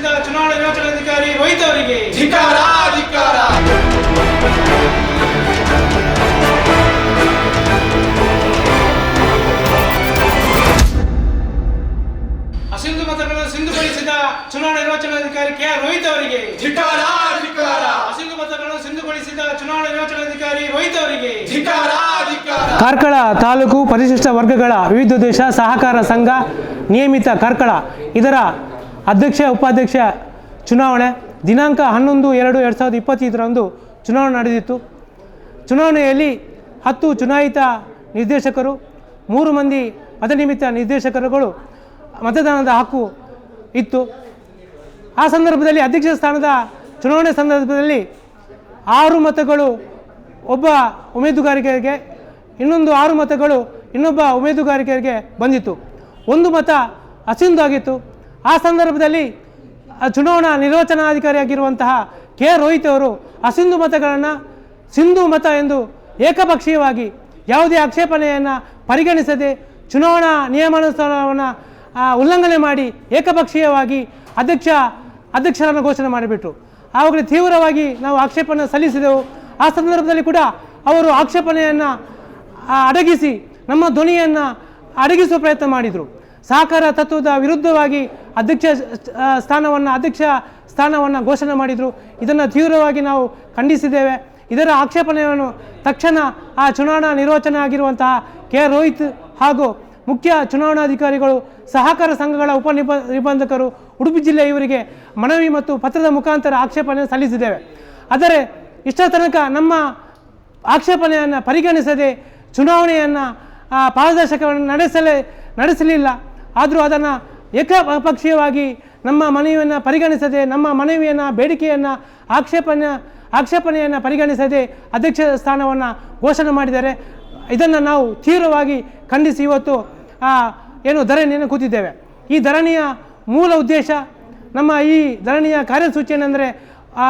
ಸಿಂಧುಗೊಳಿಸಿದ ಚುನಾವಣಾ ಅಧಿಕಾರಿ ರೋಹಿತ್ ಅವರಿಗೆ ಧಿಕಾರ ಧಿಕಾರ. ಅಸಿಂಧು ಮತಗಳನ್ನು ಸಿಂಧುಗೊಳಿಸಿದ ಚುನಾವಣಾ ನಿರ್ವಹಣಾಧಿಕಾರಿ ಕೆ ಆರ್ ರೋಹಿತ್ ಅವರಿಗೆ ಧಿಕಾರ ಧಿಕಾರ. ಅಸಿಂಧು ಮತಗಳನ್ನು ಸಿಂಧುಗೊಳಿಸಿದ ಚುನಾವಣಾ ಅಧಿಕಾರಿ ರೋಹಿತ್ ಅವರಿಗೆ ಧಿಕಾರ. ಕಾರ್ಕಳ ತಾಲೂಕು ಪರಿಶಿಷ್ಟ ವರ್ಗಗಳ ವಿವಿಧ ದೇಶ ಸಹಕಾರ ಸಂಘ ನಿಯಮಿತ ಕಾರ್ಕಳ. ಇದರ ಅಧ್ಯಕ್ಷ, ಉಪಾಧ್ಯಕ್ಷ ಚುನಾವಣೆ ದಿನಾಂಕ ಹನ್ನೊಂದು ಎರಡು ಎರಡು ಸಾವಿರದ ಇಪ್ಪತ್ತೈದರಂದು ಚುನಾವಣೆ ನಡೆದಿತ್ತು. ಚುನಾವಣೆಯಲ್ಲಿ ಹತ್ತು ಚುನಾಯಿತ ನಿರ್ದೇಶಕರು, ಮೂರು ಮಂದಿ ಮತನಿಮಿತ್ತ ನಿರ್ದೇಶಕರುಗಳು ಮತದಾನದ ಹಕ್ಕು ಇತ್ತು. ಆ ಸಂದರ್ಭದಲ್ಲಿ ಅಧ್ಯಕ್ಷ ಸ್ಥಾನದ ಚುನಾವಣೆ ಸಂದರ್ಭದಲ್ಲಿ ಆರು ಮತಗಳು ಒಬ್ಬ ಉಮೇದುಗಾರಿಕೆಗೆ, ಇನ್ನೊಂದು ಆರು ಮತಗಳು ಇನ್ನೊಬ್ಬ ಉಮೇದುಗಾರಿಕೆಗೆ ಬಂದಿತ್ತು. ಒಂದು ಮತ ಅಸಿಂದಾಗಿತ್ತು ಆ ಸಂದರ್ಭದಲ್ಲಿ ಚುನಾವಣಾ ನಿರ್ವಚನಾಧಿಕಾರಿಯಾಗಿರುವಂತಹ ಕೆ ರೋಹಿತ್ ಅವರು ಅಸಿಂಧು ಮತಗಳನ್ನು ಸಿಂಧು ಮತ ಎಂದು ಏಕಪಕ್ಷೀಯವಾಗಿ ಯಾವುದೇ ಆಕ್ಷೇಪಣೆಯನ್ನು ಪರಿಗಣಿಸದೆ ಚುನಾವಣಾ ನಿಯಮಾನುಸಾರವನ್ನು ಉಲ್ಲಂಘನೆ ಮಾಡಿ ಏಕಪಕ್ಷೀಯವಾಗಿ ಅಧ್ಯಕ್ಷ, ಅಧ್ಯಕ್ಷರನ್ನು ಘೋಷಣೆ ಮಾಡಿಬಿಟ್ರು. ಆವಾಗಲೇ ತೀವ್ರವಾಗಿ ನಾವು ಆಕ್ಷೇಪಣೆ ಸಲ್ಲಿಸಿದೆವು. ಆ ಸಂದರ್ಭದಲ್ಲಿ ಕೂಡ ಅವರು ಆಕ್ಷೇಪಣೆಯನ್ನು ಅಡಗಿಸಿ ನಮ್ಮ ಧ್ವನಿಯನ್ನು ಅಡಗಿಸುವ ಪ್ರಯತ್ನ ಮಾಡಿದರು. ಸಹಕಾರ ತತ್ವದ ವಿರುದ್ಧವಾಗಿ ಅಧ್ಯಕ್ಷ ಸ್ಥಾನವನ್ನು ಅಧ್ಯಕ್ಷ ಸ್ಥಾನವನ್ನು ಘೋಷಣೆ ಮಾಡಿದರು. ಇದನ್ನು ತೀವ್ರವಾಗಿ ನಾವು ಖಂಡಿಸಿದ್ದೇವೆ. ಇದರ ಆಕ್ಷೇಪಣೆಯನ್ನು ತಕ್ಷಣ ಆ ಚುನಾವಣಾ ನಿರ್ವಚನೆ ಆಗಿರುವಂತಹ ಕೆ. ರೋಹಿತ್ ಹಾಗೂ ಮುಖ್ಯ ಚುನಾವಣಾಧಿಕಾರಿಗಳು, ಸಹಕಾರ ಸಂಘಗಳ ಉಪ ನಿಬ, ನಿಬಂಧಕರು, ಉಡುಪಿ ಜಿಲ್ಲೆ ಇವರಿಗೆ ಮನವಿ ಮತ್ತು ಪತ್ರದ ಮುಖಾಂತರ ಆಕ್ಷೇಪಣೆ ಸಲ್ಲಿಸಿದ್ದೇವೆ. ಆದರೆ ಇಷ್ಟರ ತನಕ ನಮ್ಮ ಆಕ್ಷೇಪಣೆಯನ್ನು ಪರಿಗಣಿಸದೆ ಚುನಾವಣೆಯನ್ನು ಪಾರದರ್ಶಕವನ್ನು ನಡೆಸಲೇ, ನಡೆಸಲಿಲ್ಲ. ಆದರೂ ಅದನ್ನು ಏಕಪಕ್ಷೀಯವಾಗಿ ನಮ್ಮ ಮನವಿಯನ್ನು ಪರಿಗಣಿಸದೆ ನಮ್ಮ ಮನವಿಯನ್ನು ಬೇಡಿಕೆಯನ್ನು ಆಕ್ಷೇಪಣೆ ಆಕ್ಷೇಪಣೆಯನ್ನು ಪರಿಗಣಿಸದೆ ಅಧ್ಯಕ್ಷ ಸ್ಥಾನವನ್ನು ಘೋಷಣೆ ಮಾಡಿದ್ದಾರೆ. ಇದನ್ನು ನಾವು ತೀವ್ರವಾಗಿ ಖಂಡಿಸಿ ಇವತ್ತು ಏನು ಧರಣಿಯನ್ನು ಕೂತಿದ್ದೇವೆ. ಈ ಧರಣಿಯ ಮೂಲ ಉದ್ದೇಶ ನಮ್ಮ ಈ ಧರಣಿಯ ಕಾರ್ಯಸೂಚಿ ಏನೆಂದರೆ ಆ,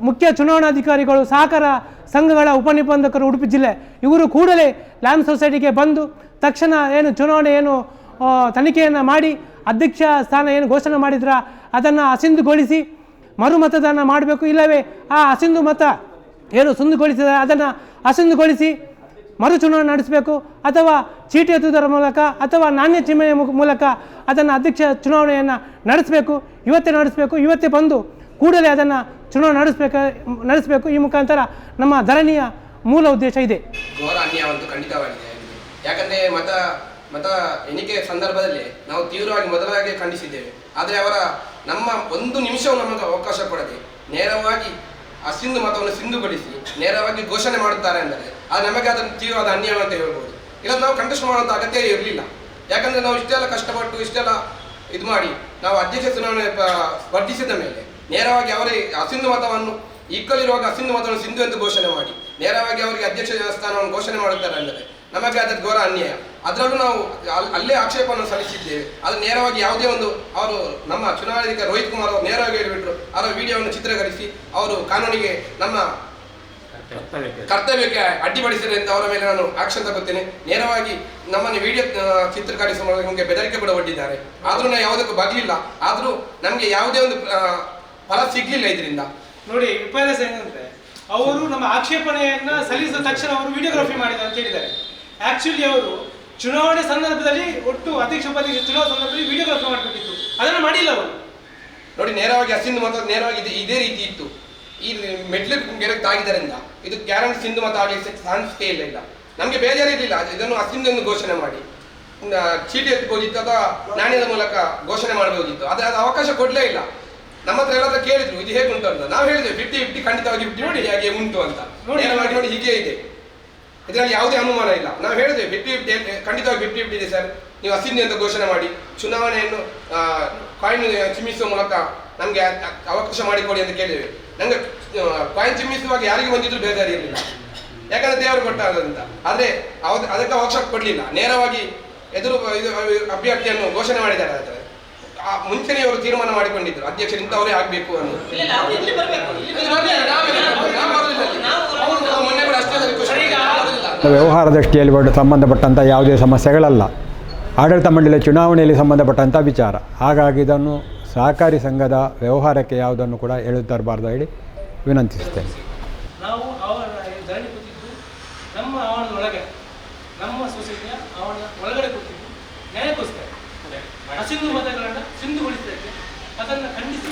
ಮುಖ್ಯ ಚುನಾವಣಾಧಿಕಾರಿಗಳು ಸಹಕಾರ ಸಂಘಗಳ ಉಪನಿಬಂಧಕರು ಉಡುಪಿ ಜಿಲ್ಲೆ ಇವರು ಕೂಡಲೇ ಲ್ಯಾಂಡ್ ಸೊಸೈಟಿಗೆ ಬಂದು ತಕ್ಷಣ ಏನು ಚುನಾವಣೆ ಏನು ತನಿಖೆಯನ್ನು ಮಾಡಿ, ಅಧ್ಯಕ್ಷ ಸ್ಥಾನ ಏನು ಘೋಷಣೆ ಮಾಡಿದ್ರ ಅದನ್ನು ಅಸಿಂಧುಗೊಳಿಸಿ ಮರು ಮತದಾನ ಮಾಡಬೇಕು ಇಲ್ಲವೇ? ಆ ಅಸಿಂಧು ಮತ ಏನು ಸುಂದುಗೊಳಿಸಿದ ಅದನ್ನು ಅಸಿಂಧುಗೊಳಿಸಿ ಮರು ಚುನಾವಣೆ ನಡೆಸಬೇಕು ಅಥವಾ ಚೀಟಿ ಎತ್ತುವುದರ ಮೂಲಕ ಅಥವಾ ನಾಣ್ಯ ಚಿಮ್ಮೆಯ ಮೂಲಕ ಅದನ್ನು ಅಧ್ಯಕ್ಷ ಚುನಾವಣೆಯನ್ನು ನಡೆಸಬೇಕು, ಇವತ್ತೇ ನಡೆಸಬೇಕು, ಇವತ್ತೇ ಬಂದು ಕೂಡಲೇ ಅದನ್ನು ಚುನಾವಣೆ ನಡೆಸಬೇಕು ನಡೆಸಬೇಕು ಈ ಮುಖಾಂತರ ನಮ್ಮ ಧರಣಿಯ ಮೂಲ ಉದ್ದೇಶ ಇದೆ. ಮತ ಎಣಿಕೆ ಸಂದರ್ಭದಲ್ಲಿ ನಾವು ತೀವ್ರವಾಗಿ ಮೊದಲಾಗಿ ಖಂಡಿಸಿದ್ದೇವೆ. ಆದರೆ ಅವರ ನಮ್ಮ ಒಂದು ನಿಮಿಷವೂ ನಮಗೆ ಅವಕಾಶ ಕೊಡದೆ ನೇರವಾಗಿ ಆ ಸಿಂಧು ಮತವನ್ನು ಸಿಂಧುಗೊಳಿಸಿ ನೇರವಾಗಿ ಘೋಷಣೆ ಮಾಡುತ್ತಾರೆ ಅಂದರೆ ಅದು ನಮಗೆ ಅದನ್ನು ತೀವ್ರವಾದ ಅನ್ಯಾಯ ಅಂತ ಹೇಳ್ಬೋದು. ಇಲ್ಲ ನಾವು ಕಂಟೆಸ್ಟ್ ಮಾಡುವಂಥ ಅಗತ್ಯ ಇರಲಿಲ್ಲ. ಯಾಕಂದ್ರೆ ನಾವು ಇಷ್ಟೆಲ್ಲ ಕಷ್ಟಪಟ್ಟು ಇಷ್ಟೆಲ್ಲ ಇದು ಮಾಡಿ ನಾವು ಅಧ್ಯಕ್ಷ ಚುನಾವಣೆ ಸ್ಪರ್ಧಿಸಿದ ಮೇಲೆ ನೇರವಾಗಿ ಅವರೇ ಅಸಿಂಧು ಮತವನ್ನು ಈಕ್ಕಲಿರುವಾಗ ಅಸಿಂಧು ಮತವನ್ನು ಸಿಂಧು ಎಂದು ಘೋಷಣೆ ಮಾಡಿ ನೇರವಾಗಿ ಅವರಿಗೆ ಅಧ್ಯಕ್ಷ ಸ್ಥಾನವನ್ನು ಘೋಷಣೆ ಮಾಡುತ್ತಾರೆ ಅಂದರೆ ನಮಗೆ ಅದರ ಘೋರ ಅನ್ಯಾಯ. ಅದರಲ್ಲೂ ನಾವು ಅಲ್- ಅಲ್ಲೇ ಆಕ್ಷೇಪವನ್ನು ಸಲ್ಲಿಸಿದ್ದೇವೆ. ಅದು ನೇರವಾಗಿ ಯಾವುದೇ ಒಂದು ಅವರು ನಮ್ಮ ಚುನಾವಣಾಧಿಕಾರಿ ರೋಹಿತ್ ಕುಮಾರ್ ಅವರು ನೇರವಾಗಿ ಹೇಳಿಬಿಟ್ರು. ಅವರ ವಿಡಿಯೋವನ್ನು ಚಿತ್ರೀಕರಿಸಿ ಅವರು ಕಾನೂನಿಗೆ ನಮ್ಮ ಕರ್ತವ್ಯಕ್ಕೆ. ಅಡ್ಡಿಪಡಿಸಿದೆ ಅಂತ ಅವರ ಮೇಲೆ ನಾನು ಆಕ್ಷನ್ ತಗೋತೇನೆ. ನೇರವಾಗಿ ನಮ್ಮನ್ನು ವಿಡಿಯೋ ಚಿತ್ರೀಕರಿಸುವ ನಮಗೆ ಬೆದರಿಕೆ ಕೂಡ ಒಡ್ಡಿದ್ದಾರೆ. ಆದರೂ ನಾವು ಯಾವುದಕ್ಕೂ ಬಗ್ಲಿಲ್ಲ. ಆದರೂ ನಮಗೆ ಯಾವುದೇ ಒಂದು ಫಲ ಸಿಗ್ಲಿಲ್ಲ ಇದರಿಂದ. ನೋಡಿ ವಿಪರ್ಯಾಸ ಏನಂದ್ರೆ ಅವರು ನಮ್ಮ ಆಕ್ಷೇಪಣೆಯನ್ನ ಸಲ್ಲಿಸಿದ ತಕ್ಷಣ ಅವರು ವಿಡಿಯೋಗ್ರಫಿ ಮಾಡಿದ್ದಾರೆ ಅಂತ ಹೇಳಿದ್ದಾರೆ. ಆಕ್ಚುಲಿ ಅವರು ಚುನಾವಣೆ ಸಂದರ್ಭದಲ್ಲಿ ಒಟ್ಟು ಅಧ್ಯಕ್ಷ ಉಪಾಧ್ಯಕ್ಷ ಚುನಾವಣೆ ಸಂದರ್ಭದಲ್ಲಿ ವಿಡಿಯೋಗ್ರಫಿ ಮಾಡಬೇಕಿತ್ತು ಅದನ್ನು ಮಾಡಿಲ್ಲ ಅವರು. ನೋಡಿ ನೇರವಾಗಿ ಅಸಿಂಧು ಮತ ನೇರವಾಗಿ ಇದೆ- ರೀತಿ ಇತ್ತು. ಈ ಮೆಟ್ಲು ಗೆರೆ ತಾಗಿದ್ದರಿಂದ ಇದು ಗ್ಯಾರಂಟಿ ಸಿಂಧು ಮತ ಆಗಲಿಕ್ಕೆ ಚಾನ್ಸೇ ಇಲ್ಲ ಇಲ್ಲ. ನಮಗೆ ಬೇಜಾರಿರಲಿಲ್ಲ ಇದನ್ನು ಅಸಿಂಧು ಎಂದು ಘೋಷಣೆ ಮಾಡಿ. ಚೀಟಿ ಎತ್ಬೋದಿತ್ತು ಅಥವಾ ನಾಣ್ಯದ ಮೂಲಕ ಘೋಷಣೆ ಮಾಡಬಹುದಿತ್ತು ಆದರೆ ಅದು ಅವಕಾಶ ಕೊಡಲೇ ಇಲ್ಲ. ನಮ್ಮ ಹತ್ರ ಎಲ್ಲಾದ್ರೂ ಕೇಳಿದ್ರು ಇದು ಹೇಗೆ ಉಂಟು ಅಂತ. ನಾವು ಹೇಳಿದ್ವಿ ಫಿಫ್ಟಿ ಫಿಫ್ಟಿ ಖಂಡಿತವಾಗಿ ಫಿಫ್ಟಿ ನೋಡಿ ಹಾಗೆ ಉಂಟು ಅಂತ. ನೋಡಿ ಹೀಗೆ ಇದೆ. ಇದರಲ್ಲಿ ಯಾವುದೇ ಅನುಮಾನ ಇಲ್ಲ. ನಾವು ಹೇಳಿದೆ ಫಿಫ್ಟಿ ಫಿಫ್ಟಿ ಖಂಡಿತವಾಗಿ ಫಿಫ್ಟಿ ಫಿಫ್ಟಿ ಇದೆ ಸರ್. ನೀವು ಅಸಿಂಧು ಅಂತ ಘೋಷಣೆ ಮಾಡಿ. ಚುನಾವಣೆಯನ್ನು ಕಾಯಿನ್ ಚಿಮ್ಮಿಸುವ ಮೂಲಕ ನಮಗೆ ಅವಕಾಶ ಮಾಡಿಕೊಡಿ ಅಂತ ಕೇಳಿದ್ವಿ. ನಂಗೆ ಕಾಯಿನ್ ಚಿಮ್ಮಿಸುವಾಗ ಯಾರಿಗೆ ಬಂದಿದ್ರು ಬೇಜಾರು ಇರಲಿಲ್ಲ. ಯಾಕಂದ್ರೆ ದೇವರು ಕೊಟ್ಟಾದಂತ ಆದರೆ ಅವ್ರು ಅದಕ್ಕೆ ಅವಕಾಶ ಕೊಡಲಿಲ್ಲ. ನೇರವಾಗಿ ಎದುರು, ಇದು ಅಭ್ಯರ್ಥಿಯನ್ನು ಘೋಷಣೆ ಮಾಡಿದ್ದಾರೆ ಆದರೆ. ಮುಂಚೆನೇ ಅವರು ತೀರ್ಮಾನ ಮಾಡಿಕೊಂಡಿದ್ರು. ಅಧ್ಯಕ್ಷರು ಇಂಥವರೇ ಆಗಬೇಕು ಅಂತ ಇಲ್ಲ ಇಲ್ಲ ಅವ್ರು ಇಲ್ಲಿ ಬರ್ಬೇಕು ಇಲ್ಲಿ ಇದು ಬರ್ಲಿಲ್ಲ, ನಾವೇ- ನಾವು ಬರುದಿಲ್ಲ ಅಲ್ಲಿ. ಅವ್ರು ಮೊನ್ನೆ ಕೂಡ ಅಷ್ಟೇ ರಿಕ್ವೆಸ್ಟ್ ಮಾಡಿದ್ರು. ವ್ಯವಹಾರ ದೃಷ್ಟಿಯಲ್ಲಿ ಸಂಬಂಧಪಟ್ಟಂಥ ಯಾವುದೇ ಸಮಸ್ಯೆಗಳಲ್ಲ. ಆಡಳಿತ ಮಂಡಳಿಯ ಚುನಾವಣೆಯಲ್ಲಿ ಸಂಬಂಧಪಟ್ಟಂಥ ವಿಚಾರ. ಹಾಗಾಗಿ ಇದನ್ನು ಸಹಕಾರಿ ಸಂಘದ ವ್ಯವಹಾರಕ್ಕೆ ಯಾವುದನ್ನು ಕೂಡ ಎಳೆದು ತರಬಾರ್ದು ಹೇಳಿ ವಿನಂತಿಸ್ತೇನೆ ನಾವು ನಮ್ಮ ಆವರಣದೊಳಗೆ, ನಮ್ಮ ಸೊಸೈಟಿಯ ಆವರಣ ಒಳಗಡೆ ಕೂತಿದ್ದು ನ್ಯಾಯಕ್ಕೋಸ್ಕರ. ಅಸಿಂಧು ಮತಗಳನ್ನು ಸಿಂಧುಗೊಳಿಸಲಿಕ್ಕೆ ಅದನ್ನು ಖಂಡಿಸಿ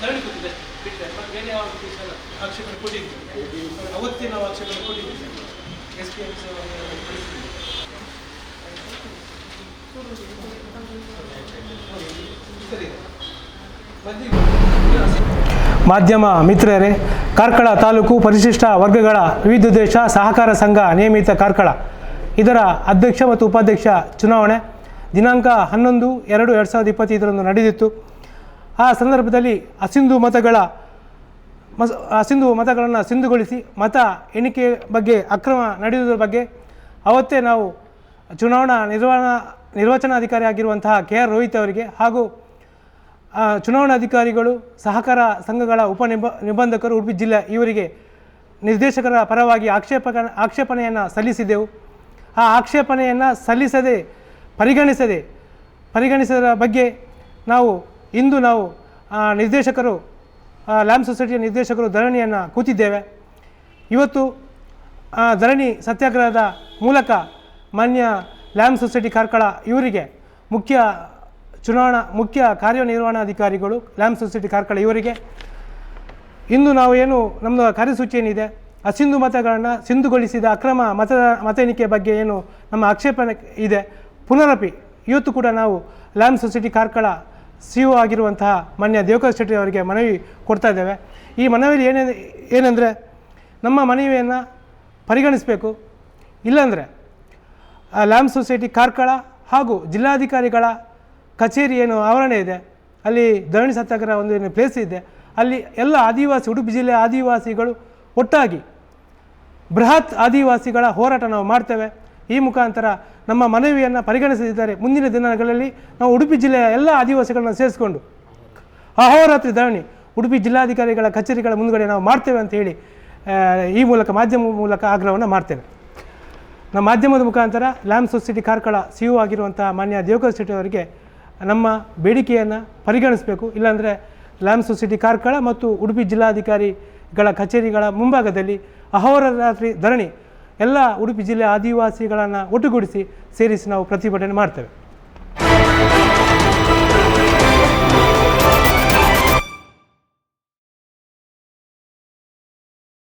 ಧರಣಿ ಕೂತಿದ್ದೆ ಬಿಟ್ಟರೆ ಬೇರೆ ಯಾವ ಆಕ್ಷೇಪಣೆ ಕೊಟ್ಟಿದ್ವಿ ಅವತ್ತಿನ ಆಕ್ಷೇಪಣೆ ಸರಿ ಮಾಧ್ಯಮ ಮಿತ್ರರೇ, ಕಾರ್ಕಳ ತಾಲೂಕು ಪರಿಶಿಷ್ಟ ವರ್ಗಗಳ ವಿವಿಧ ದೇಶ ಸಹಕಾರ ಸಂಘ ನಿಯಮಿತ ಕಾರ್ಕಳ. ಇದರ ಅಧ್ಯಕ್ಷ ಮತ್ತು ಉಪಾಧ್ಯಕ್ಷ ಚುನಾವಣೆ ದಿನಾಂಕ ಹನ್ನೊಂದು ಎರಡು ಎರಡು ಸಾವಿರದ ಇಪ್ಪತ್ತೈದರಂದು ನಡೆದಿತ್ತು. ಆ ಸಂದರ್ಭದಲ್ಲಿ ಅಸಿಂಧು ಮತಗಳ ಮಸ ಸಿಂಧು ಮತಗಳನ್ನು ಸಿಂಧುಗೊಳಿಸಿ ಮತ ಎಣಿಕೆ ಬಗ್ಗೆ ಅಕ್ರಮ ನಡೆಯುವುದರ ಬಗ್ಗೆ ಅವತ್ತೇ ನಾವು ಚುನಾವಣಾ ನಿರ್ವಹಣಾ ನಿರ್ವಚನಾಧಿಕಾರಿ ಆಗಿರುವಂತಹ ಕೆ ಆರ್ ರೋಹಿತ್ ಅವರಿಗೆ ಹಾಗೂ ಚುನಾವಣಾಧಿಕಾರಿಗಳು ಸಹಕಾರ ಸಂಘಗಳ ಉಪ ನಿಬ, ನಿಬಂಧಕರು, ಉಡುಪಿ ಜಿಲ್ಲೆ ಇವರಿಗೆ ನಿರ್ದೇಶಕರ ಪರವಾಗಿ ಆಕ್ಷೇಪ, ಆಕ್ಷೇಪಣೆಯನ್ನು ಸಲ್ಲಿಸಿದೆವು. ಆ ಆಕ್ಷೇಪಣೆಯನ್ನು ಸಲ್ಲಿಸದೆ, ಪರಿಗಣಿಸದೆ, ಪರಿಗಣಿಸದ ಬಗ್ಗೆ ನಾವು, ಇಂದು ನಾವು ನಿರ್ದೇಶಕರು ಆ, ಲ್ಯಾಂಪ್ ಸೊಸೈಟಿಯ ನಿರ್ದೇಶಕರು ಧರಣಿಯನ್ನು ಕೂತಿದ್ದೇವೆ. ಇವತ್ತು ಧರಣಿ ಸತ್ಯಾಗ್ರಹದ ಮೂಲಕ ಮಾನ್ಯ ಲ್ಯಾಂಪ್ ಸೊಸೈಟಿ ಕಾರ್ಕಳ ಇವರಿಗೆ ಮುಖ್ಯ ಚುನಾವಣಾ ಮುಖ್ಯ ಕಾರ್ಯನಿರ್ವಹಣಾಧಿಕಾರಿಗಳು ಲ್ಯಾಂಬ್ ಸೊಸೈಟಿ ಕಾರ್ಕಳ ಇವರಿಗೆ. ಇಂದು ನಾವು ಏನು ನಮ್ಮದು ಕಾರ್ಯಸೂಚಿ ಏನಿದೆ ಅಸಿಂಧು ಮತಗಳನ್ನು ಸಿಂಧುಗೊಳಿಸಿದ ಅಕ್ರಮ ಮತ ಮತ ಎಣಿಕೆ ಬಗ್ಗೆ ಏನು ನಮ್ಮ ಆಕ್ಷೇಪಣೆ ಇದೆ. ಪುನರಪಿ ಇವತ್ತು ಕೂಡ ನಾವು lamp society Karkala C O ಆಗಿರುವಂತಹ ಮಾನ್ಯ ದೇವಕರ ಶೆಟ್ಟಿ ಅವರಿಗೆ ಮನವಿ ಕೊಡ್ತಾ ಇದ್ದೇವೆ. ಈ ಮನವಿಯಲ್ಲಿ ಏನೇ, ಏನೆಂದರೆ ನಮ್ಮ ಮನವಿಯನ್ನು ಪರಿಗಣಿಸಬೇಕು. ಇಲ್ಲಾಂದರೆ ಲ್ಯಾಮ್ ಸೊಸೈಟಿ ಕಾರ್ಕಳ ಹಾಗೂ ಜಿಲ್ಲಾಧಿಕಾರಿಗಳ ಕಚೇರಿ ಏನು ಆವರಣ ಇದೆ. ಅಲ್ಲಿ ಧರಣಿ ಸತ್ಯಾಗ್ರಹ ಒಂದು ಏನು ಪ್ಲೇಸ್ ಇದೆ. ಅಲ್ಲಿ ಎಲ್ಲ ಆದಿವಾಸಿ, ಉಡುಪಿ ಜಿಲ್ಲೆಯ ಆದಿವಾಸಿಗಳು ಒಟ್ಟಾಗಿ ಬೃಹತ್ ಆದಿವಾಸಿಗಳ ಹೋರಾಟ ನಾವು ಮಾಡ್ತೇವೆ. ಈ ಮುಖಾಂತರ ನಮ್ಮ ಮನವಿಯನ್ನು ಪರಿಗಣಿಸದಿದ್ದಾರೆ ಮುಂದಿನ ದಿನಗಳಲ್ಲಿ ನಾವು ಉಡುಪಿ ಜಿಲ್ಲೆಯ ಎಲ್ಲ ಆದಿವಾಸಿಗಳನ್ನ ಸೇರಿಸಿಕೊಂಡು ಅಹೋರಾತ್ರಿ ಧರಣಿ ಉಡುಪಿ ಜಿಲ್ಲಾಧಿಕಾರಿಗಳ ಕಚೇರಿಗಳ ಮುಂದುಗಡೆ ನಾವು ಮಾಡ್ತೇವೆ ಅಂತ ಹೇಳಿ ಈ ಮೂಲಕ ಮಾಧ್ಯಮ ಮೂಲಕ ಆಗ್ರಹವನ್ನು ಮಾಡ್ತೇವೆ. ನಮ್ಮ ಮಾಧ್ಯಮದ ಮುಖಾಂತರ lamp society Karkala C U ಆಗಿರುವಂಥ ಮಾನ್ಯ ದೇವಕರ್ ಶೆಟ್ಟಿ ಅವರಿಗೆ ನಮ್ಮ ಬೇಡಿಕೆಯನ್ನು ಪರಿಗಣಿಸಬೇಕು. ಇಲ್ಲಾಂದರೆ ಲ್ಯಾಂಪ್ ಸೊಸೈಟಿ ಕಾರ್ಕಳ ಮತ್ತು ಉಡುಪಿ ಜಿಲ್ಲಾಧಿಕಾರಿಗಳ ಕಚೇರಿಗಳ ಮುಂಭಾಗದಲ್ಲಿ ಅಹೋರಾತ್ರಿ ಧರಣಿ ಎಲ್ಲ ಉಡುಪಿ ಜಿಲ್ಲೆಯ ಆದಿವಾಸಿಗಳನ್ನು ಒಟ್ಟುಗೂಡಿಸಿ ಸೇರಿಸಿ ನಾವು ಪ್ರತಿಭಟನೆ ಮಾಡ್ತೇವೆ.